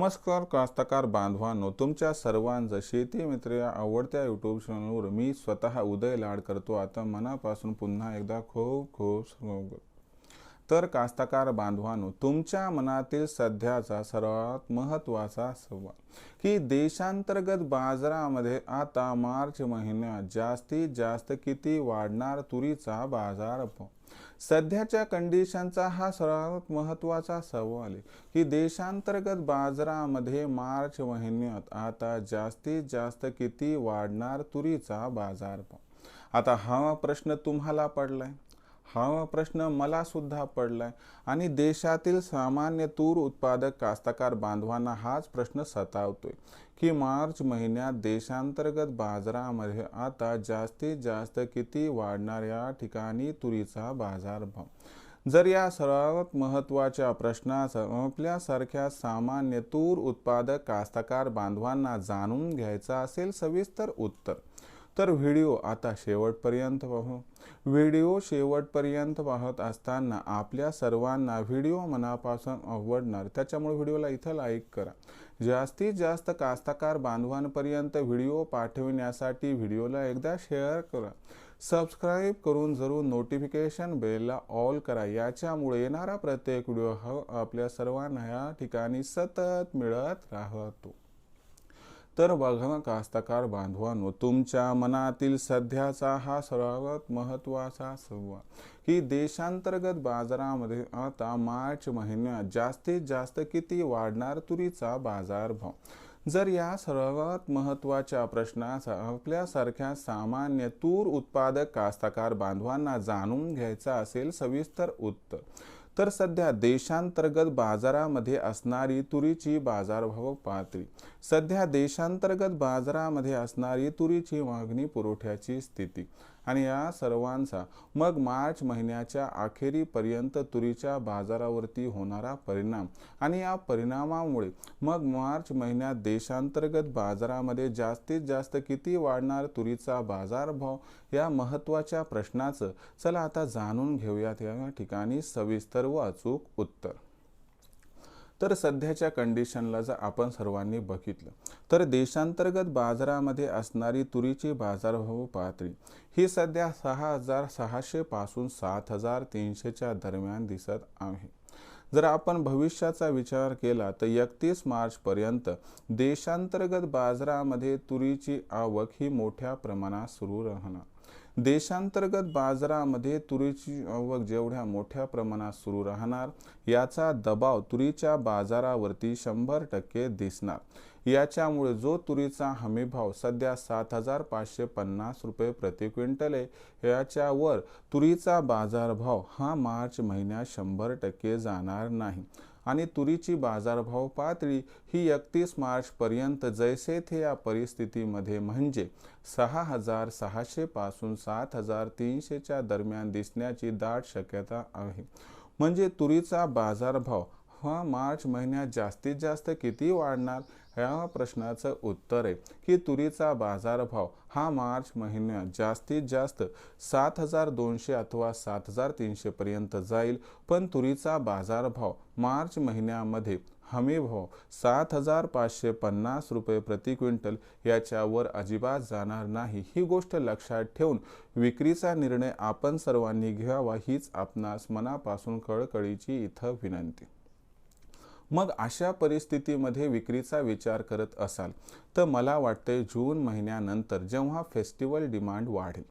नमस्कार कास्तकार बांधवांनो. तुमच्या सर्वांचं शेती मित्र या आवडत्या यूट्यूब चॅनलवर मी स्वतः उदय लाड करतो आता मनापासून पुन्हा एकदा खूप खूप स्वागत. तर कास्तकार बांधवांनो तुमच्या मनातील सध्याचा सर्वात महत्त्वाचा सवाल की देशांतर्गत बाजारामध्ये आता मार्च महिन्यात जास्तीत जास्त किती वाढणार तुरीचा बाजारभाव सध्याच्या कंडिशनचा हा सर्वात महत्त्वाचा सवाल आहे की देशांतर्गत बाजारामध्ये मार्च महिन्यात आता जास्तीत जास्त किती वाढणार तुरीचा बाजारभाव आता हा प्रश्न तुम्हाला पडलाय. हा प्रश्न मला सुद्धा पडलाय. आणि देशातील सामान्य तूर उत्पादक कास्तकार बांधवांना हाच प्रश्न सतावतोय की मार्च महिन्यात देशांतर्गत बाजारामध्ये आता जास्तीत जास्त किती वाढणार या ठिकाणी तुरीचा बाजारभाव? जर या सर्वात महत्त्वाच्या प्रश्नाचा आपल्यासारख्या सामान्य तूर उत्पादक कास्तकार बांधवांना जाणून घ्यायचा असेल सविस्तर उत्तर. तर व्हिडिओ आता शेवटपर्यंत पाहू. व्हिडिओ शेवटपर्यंत पाहत असताना आपल्या सर्वांना व्हिडिओ मनापासून आवडणार. त्याच्यामुळे व्हिडिओला इथं लाईक करा. जास्तीत जास्त कास्तकार बांधवांपर्यंत व्हिडिओ पाठविण्यासाठी व्हिडिओला एकदा शेअर करा. सबस्क्राईब करून जरूर नोटिफिकेशन बेलला ऑल करा. याच्यामुळे येणारा प्रत्येक व्हिडिओ हा आपल्या सर्वांना या ठिकाणी सतत मिळत राहतो. तर बघा कास्तकार बांधवांनो तुमच्या मनातील सध्याचा हा सर्वात महत्त्वाचा संवाद की देशांतर्गत बाजारामध्ये आता मार्च महिन्यात जास्तीत जास्त किती वाढणार तुरीचा बाजारभाव? जर या सर्वात महत्त्वाच्या प्रश्नाचा आपल्यासारख्या सामान्य तूर उत्पादक कास्तकार बांधवांना जाणून घ्यायचा असेल सविस्तर उत्तर. तर सध्या देशांतर्गत बाजारामध्ये असणारी तुरीची बाजारभाव पातळी सध्या देशांतर्गत बाजारामध्ये असणारी तुरीची मागणी पुरवठ्याची स्थिती. आणि या सर्वांचा मग मार्च महिन्याच्या अखेरीपर्यंत तुरीच्या बाजारावरती होणारा परिणाम. आणि या परिणामामुळे मग मार्च महिन्यात देशांतर्गत बाजारामध्ये जास्तीत जास्त किती वाढणार तुरीचा बाजारभाव या महत्त्वाच्या प्रश्नाचं चला आता जाणून घेऊयात. या ठिकाणी सविस्तर व अचूक उत्तर. तर सध्याच्या कंडिशनला जर आपण सर्वांनी बघितलं तर देशांतर्गत बाजारामध्ये असणारी तुरीची बाजारभाव पातळी ही सध्या सहा हजार सहाशे पासून सात हजार तीनशेच्या दरम्यान दिसत आहे. जर आपण भविष्याचा विचार केला तर एकतीस मार्चपर्यंत देशांतर्गत बाजारामध्ये तुरीची आवक ही मोठ्या प्रमाणात सुरू राहणार. देशांतर्गत बाजारामध्ये तुरीची आवक जेवढ्या मोठ्या प्रमाणात सुरू राहणार याचा दबाव तुरीच्या बाजारावरती शंभर टक्के दिसणार. याच्यामुळे जो तुरीचा हमीभाव सध्या सात हजार पाचशे पन्नास रुपये प्रति क्विंटल आहे याच्यावर तुरीचा बाजारभाव हा मार्च महिन्यात शंभर टक्के जाणार नाही. आणि तुरीची बाजारभाव पातळी ही एकतीस मार्चपर्यंत जैसे थे या परिस्थितीमध्ये म्हणजे सहा हजार सहाशे पासून सात हजार तीनशेच्या दरम्यान दिसण्याची दाट शक्यता आहे. म्हणजे तुरीचा बाजारभाव हा मार्च महिन्यात जास्तीत जास्त किती वाढणार? या प्रश्नाचं उत्तर आहे की तुरीचा बाजारभाव हा मार्च महिन्यात जास्तीत जास्त सात हजार दोनशे अथवा सात हजार तीनशेपर्यंत जाईल. पण तुरीचा बाजारभाव मार्च महिन्यामध्ये हमीभाव सात हजार पाचशे पन्नास रुपये प्रति क्विंटल याच्यावर अजिबात जाणार नाही. ही गोष्ट लक्षात ठेवून विक्रीचा निर्णय आपण सर्वांनी घ्यावा हीच आपणास मनापासून कळकळीची इथं विनंती. मग अशा परिस्थितीमध्ये विक्रीचा विचार करत असाल तर मला वाटते जून महिन्यानंतर जेव्हा फेस्टिवल डिमांड वाढेल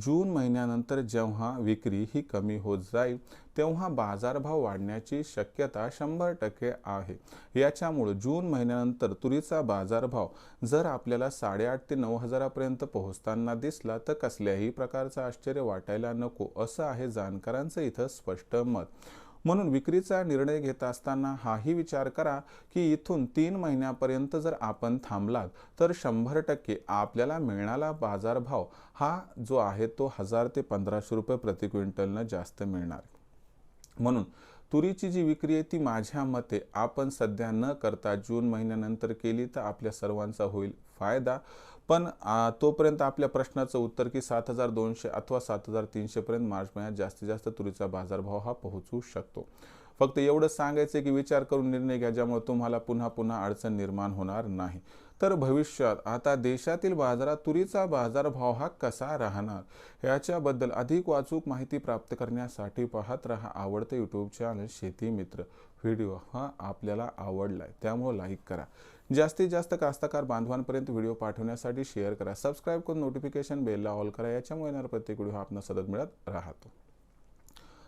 जून महिन्यानंतर जेव्हा विक्री ही कमी होत जाईल तेव्हा बाजारभाव वाढण्याची शक्यता शंभर टक्के आहे. याच्यामुळं जून महिन्यानंतर तुरीचा बाजारभाव जर आपल्याला साडेआठ ते नऊ हजारापर्यंत पोहोचताना दिसला तर कसल्याही प्रकारचं आश्चर्य वाटायला नको असं आहे जाणकारांचं इथं स्पष्ट मत. म्हणून विक्रीचा निर्णय घेत असताना हाही विचार करा की इथून तीन महिन्यापर्यंत जर आपण थांबलात तर शंभर टक्के आपल्याला मिळणारा बाजारभाव हा जो आहे तो हजार ते पंधराशे रुपये प्रति क्विंटलनं जास्त मिळणार. म्हणून तुरीची जी विक्री आहे ती माझ्या मते आपण सध्या न करता जून महिन्यानंतर केली तर आपल्या सर्वांचा होईल फायदा. पण तोपर्यंत आपल्या प्रश्नाचं उत्तर की सात हजार दोनशे अथवा सात हजार तीनशेपर्यंत मार्च महिन्यात जास्तीत जास्त तुरीचा बाजारभाव हा पोहोचू शकतो. फक्त एवढंच सांगायचं की विचार करून निर्णय घ्या ज्यामुळे तुम्हाला पुन्हा पुन्हा अडचण निर्माण होणार नाही. तर भविष्यात आता देशातील बाजारात तुरीचा बाजारभाव हा कसा राहणार? याच्याबद्दल अधिक वाचूक माहिती प्राप्त करण्यासाठी पाहत रहा आवडते यूट्यूब चॅनल शेती मित्र. व्हिडिओ हा आपल्याला आवडलाय त्यामुळे लाईक करा. जास्तीत जास्त कास्तकार बांधवांपर्यंत व्हिडिओ पाठवण्यासाठी शेअर करा. सबस्क्राईब करून नोटिफिकेशन बेलला ऑल करा याच्यामुळे येणार प्रत्येक व्हिडिओ हा आपला सतत मिळत राहतो.